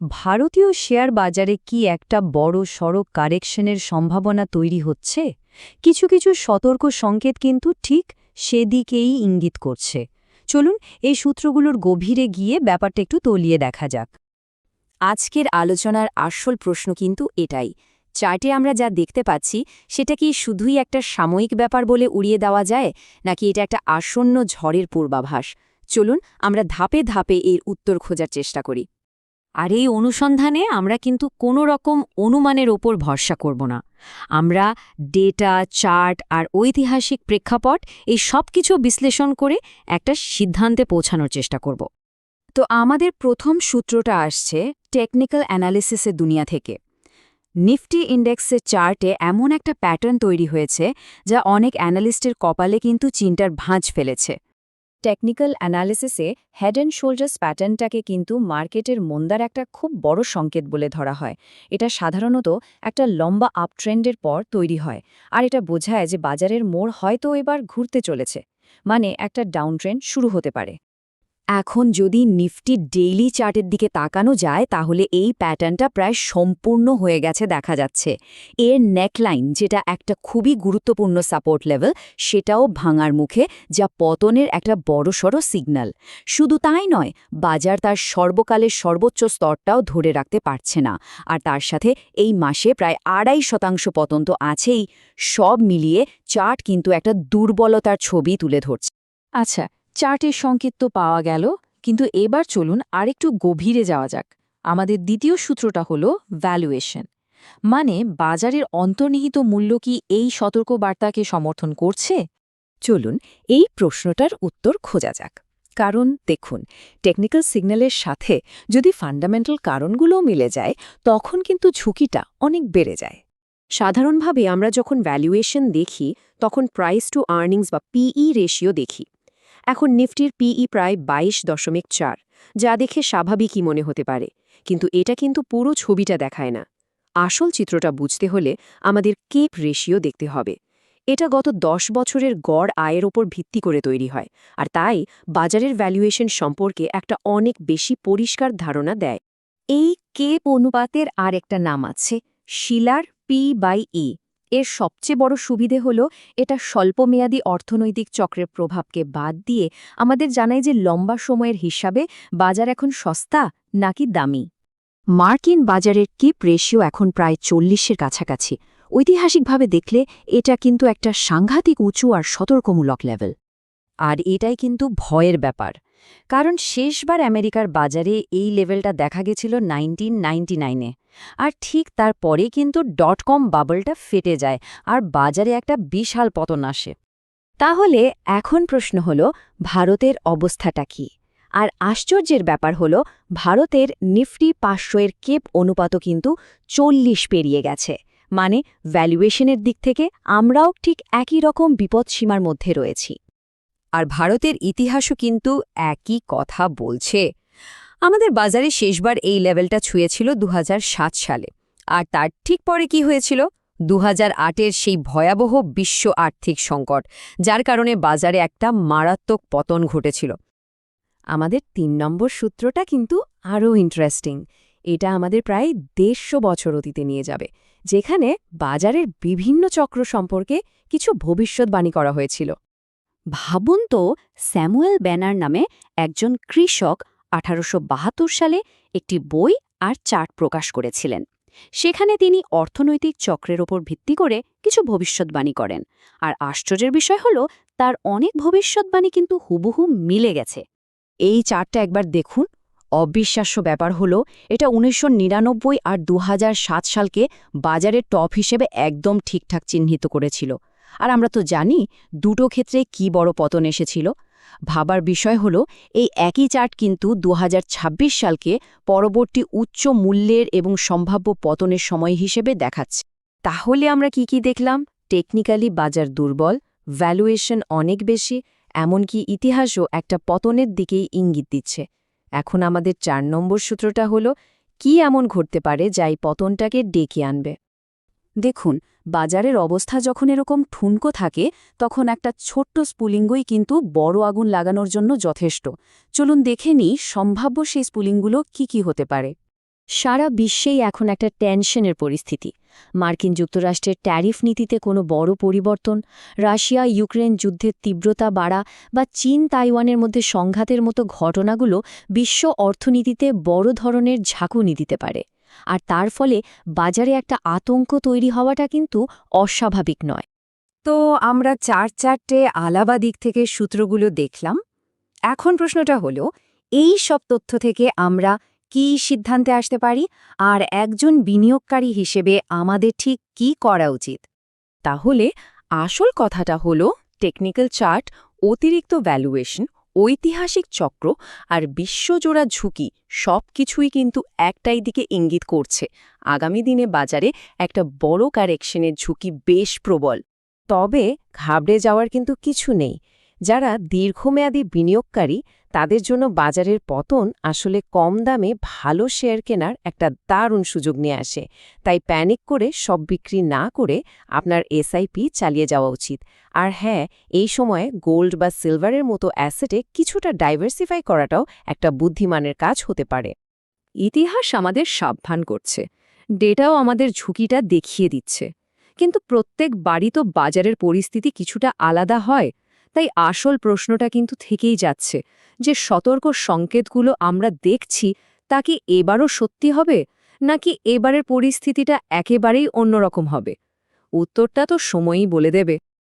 ভারতীয় শেয়ার বাজারে কি একটা বড় সড়ক কারেকশনের সম্ভাবনা তৈরি হচ্ছে? কিছু কিছু সতর্ক সংকেত কিন্তু ঠিক সেদিকেই ইঙ্গিত করছে। চলুন এই সূত্রগুলোর গভীরে গিয়ে ব্যাপারটা একটু তলিয়ে দেখা যাক। আজকের আলোচনার আসল প্রশ্ন কিন্তু এটাই। চার্টে আমরা যা দেখতে পাচ্ছি, সেটা কি শুধুই একটা সাময়িক ব্যাপার বলে উড়িয়ে দেওয়া যায়, নাকি এটা একটা আসন্ন ঝড়ের পূর্বাভাস? চলুন আমরা ধাপে ধাপে এর উত্তর খোঁজার চেষ্টা করি। আর এই অনুসন্ধানে আমরা কিন্তু কোনো রকম অনুমানের ওপর ভরসা করব না। আমরা ডেটা, চার্ট আর ঐতিহাসিক প্রেক্ষাপট এই সব কিছু বিশ্লেষণ করে একটা সিদ্ধান্তে পৌঁছানোর চেষ্টা করব। তো আমাদের প্রথম সূত্রটা আসছে টেকনিক্যাল অ্যানালিসিসের দুনিয়া থেকে। নিফটি ইন্ডেক্সের চার্টে এমন একটা প্যাটার্ন তৈরি হয়েছে যা অনেক অ্যানালিস্টের কপালে কিন্তু চিন্তার ভাঁজ ফেলেছে। টেকনিক্যাল অ্যানালিসিসে হেড অ্যান্ড শোল্ডার্স প্যাটার্নটাকে কিন্তু মার্কেটের মন্দার একটা খুব বড় সংকেত বলে ধরা হয়। এটা সাধারণত একটা লম্বা আপট্রেন্ডের পর তৈরি হয়, আর এটা বোঝায় যে বাজারের মোড় হয়তো এবার ঘুরতে চলেছে মানে একটা ডাউন ট্রেন্ড শুরু হতে পারে। এখন যদি নিফটি ডেইলি চার্টের দিকে তাকানো যায়, তাহলে এই প্যাটার্নটা প্রায় সম্পূর্ণ হয়ে গেছে দেখা যাচ্ছে। এর নেকলাইন যেটা একটা খুবই গুরুত্বপূর্ণ সাপোর্ট লেভেল সেটাও ভাঙার মুখে, যা পতনের একটা বড়সড় সিগন্যাল শুধু তাই নয়, বাজার তার সর্বকালের সর্বোচ্চ স্তরটাও ধরে রাখতে পারছে না। আর তার সাথে এই মাসে প্রায় আড়াই শতাংশ পতন তো আছেই, সব মিলিয়ে চার্ট কিন্তু একটা দুর্বলতার ছবি তুলে ধরছে। আচ্ছা চার্টের সংকেত তো পাওয়া গেল, কিন্তু এবার চলুন আরেকটু গভীরে যাওয়া যাক। আমাদের দ্বিতীয় সূত্রটা হলো ভ্যালুয়েশন মানে বাজারের অন্তর্নিহিত মূল্য কি এই সতর্ক বার্তাকে সমর্থন করছে? চলুন এই প্রশ্নটার উত্তর খোঁজা যাক। কারণ দেখুন টেকনিক্যাল সিগন্যালের সাথে যদি ফান্ডামেন্টাল কারণগুলোও মিলে যায়, তখন কিন্তু ঝুঁকিটা অনেক বেড়ে যায়। সাধারণভাবে আমরা যখন ভ্যালুয়েশন দেখি, তখন প্রাইস টু আর্নিংস বা পিই রেশিও দেখি। এখন নিফটির পিই প্রায় বাইশ দশমিক চার, যা দেখে স্বাভাবিকই মনে হতে পারে। কিন্তু এটা কিন্তু পুরো ছবিটা দেখায় না। আসল চিত্রটা বুঝতে হলে আমাদের কেপ রেশিও দেখতে হবে। এটা গত দশ বছরের গড় আয়ের ওপর ভিত্তি করে তৈরি হয়, আর তাই বাজারের ভ্যালুয়েশন সম্পর্কে একটা অনেক বেশি পরিষ্কার ধারণা দেয়। এই কেপ অনুপাতের আর একটা নাম আছে, শিলার পি বাই ই এর সবচেয়ে বড় সুবিধে হল, এটা স্বল্পমেয়াদী অর্থনৈতিক চক্রের প্রভাবকে বাদ দিয়ে আমাদের জানায় যে লম্বা সময়ের হিসাবে বাজার এখন সস্তা নাকি দামি। মার্কিন বাজারের কিপ রেশিও এখন প্রায় চল্লিশের কাছাকাছি। ঐতিহাসিকভাবে দেখলে এটা কিন্তু একটা সাংঘাতিক উঁচু আর সতর্কমূলক লেভেল। আর এটাই কিন্তু ভয়ের ব্যাপার। কারণ শেষবার আমেরিকার বাজারে এই লেভেলটা দেখা গেছিল নাইনটিন নাইনটি আর ঠিক তারপরে কিন্তু ডট কম বাবলটা ফেটে যায় আর বাজারে একটা বিশাল পতন আসে। তাহলে এখন প্রশ্ন হল, ভারতের অবস্থাটা কি? আর আশ্চর্যের ব্যাপার হল, ভারতের নিফটি পাঁচশোয়ের কেপ অনুপাতও কিন্তু চল্লিশ পেরিয়ে গেছে। মানে ভ্যালুয়েশনের দিক থেকে আমরাও ঠিক একই রকম বিপদসীমার মধ্যে রয়েছি। আর ভারতের ইতিহাসও কিন্তু একই কথা বলছে। আমাদের বাজারে শেষবার এই লেভেলটা ছুঁয়েছিল দুহাজার সাত সালে। আর তার ঠিক পরে কি হয়েছিল? দু হাজার আটের সেই ভয়াবহ বিশ্ব আর্থিক সংকট, যার কারণে বাজারে একটা মারাত্মক পতন ঘটেছিল। আমাদের তিন নম্বর সূত্রটা কিন্তু আরও ইন্টারেস্টিং এটা আমাদের প্রায় দেড়শো বছর অতীতে নিয়ে যাবে, যেখানে বাজারের বিভিন্ন চক্র সম্পর্কে কিছু ভবিষ্যৎবাণী করা হয়েছিল। ভাবুন তো, স্যামুয়েল ব্যানার নামে একজন কৃষক আঠারোশো বাহাত্তর সালে একটি বই আর চার্ট প্রকাশ করেছিলেন। সেখানে তিনি অর্থনৈতিক চক্রের ওপর ভিত্তি করে কিছু ভবিষ্যৎবাণী করেন। আর আশ্চর্যের বিষয় হল, তার অনেক ভবিষ্যৎবাণী কিন্তু হুবহু মিলে গেছে। এই চার্টটা একবার দেখুন। অবিশ্বাস্য ব্যাপার হল, এটা উনিশশো নিরানব্বই আর দু হাজার সাত সালকে বাজারের টপ হিসেবে একদম ঠিকঠাক চিহ্নিত করেছিল। আর আমরা তো জানি দুটো ক্ষেত্রে কি বড় পতন এসেছিল। ভাবার বিষয় হল, এই একই চার্ট কিন্তু দু হাজার ছাব্বিশ সালকে পরবর্তী উচ্চ মূল্যের এবং সম্ভাব্য পতনের সময় হিসেবে দেখাচ্ছে। তাহলে আমরা কি কি দেখলাম? টেকনিক্যালি বাজার দুর্বল ভ্যালুয়েশন অনেক বেশি, এমনকি ইতিহাসও একটা পতনের দিকেই ইঙ্গিত দিচ্ছে। এখন আমাদের চার নম্বর সূত্রটা হল, কি এমন ঘটতে পারে যা এই পতনটাকে ডেকে আনবে? দেখুন বাজারের অবস্থা যখন এরকম ঠুনকো থাকে, তখন একটা ছোট্ট স্পুলিঙ্গই কিন্তু বড় আগুন লাগানোর জন্য যথেষ্ট। চলুন দেখে নিই সম্ভাব্য সেই স্পুলিংগুলো কি কি হতে পারে। সারা বিশ্বেই এখন একটা টেনশনের পরিস্থিতি। মার্কিন যুক্তরাষ্ট্রের ট্যারিফ নীতিতে কোনো বড় পরিবর্তন, রাশিয়া ইউক্রেন যুদ্ধের তীব্রতা বাড়া বা চীন তাইওয়ানের মধ্যে সংঘাতের মতো ঘটনাগুলো বিশ্ব অর্থনীতিতে বড় ধরনের ঝাঁকুনি দিতে পারে। আর তার ফলে বাজারে একটা আতঙ্ক তৈরি হওয়াটা কিন্তু অস্বাভাবিক নয়। তো আমরা চার চারটে আলাবা দিক থেকে সূত্রগুলো দেখলাম। এখন প্রশ্নটা হলো, এই সব তথ্য থেকে আমরা কি সিদ্ধান্তে আসতে পারি? আর একজন বিনিয়োগকারী হিসেবে আমাদের ঠিক কি করা উচিত? তাহলে আসল কথাটা হলো টেকনিক্যাল চার্ট অতিরিক্ত ভ্যালুয়েশন ঐতিহাসিক চক্র আর বিশ্বজোড়া ঝুঁকি সব কিছুই কিন্তু একটাই দিকে ইঙ্গিত করছে। আগামী দিনে বাজারে একটা বড় কারেকশনের ঝুঁকি বেশ প্রবল। তবে ঘাবড়ে যাওয়ার কিন্তু কিছু নেই। যারা দীর্ঘমেয়াদী বিনিয়োগকারী, তাদের জন্য বাজারের পতন আসলে কম দামে ভালো শেয়ার কেনার একটা দারুণ সুযোগ নিয়ে আসে। তাই প্যানিক করে সব বিক্রি না করে আপনার এসআইপি চালিয়ে যাওয়া উচিত। আর হ্যাঁ এই সময়ে গোল্ড বা সিলভারের মতো অ্যাসেটে কিছুটা ডাইভার্সিফাই করাটাও একটা বুদ্ধিমানের কাজ হতে পারে। ইতিহাস আমাদের সাবধান করছে। ডেটাও আমাদের ঝুঁকিটা দেখিয়ে দিচ্ছে। কিন্তু প্রত্যেক বাড়ি তো বাজারের পরিস্থিতি কিছুটা আলাদা হয়। তাই আসল প্রশ্নটা কিন্তু থেকেই যাচ্ছে, যে সতর্ক সংকেতগুলো আমরা দেখছি তা কি এবারও সত্যি হবে, নাকি এবারের পরিস্থিতিটা একেবারেই অন্যরকম হবে? উত্তরটা তো সময়ই বলে দেবে।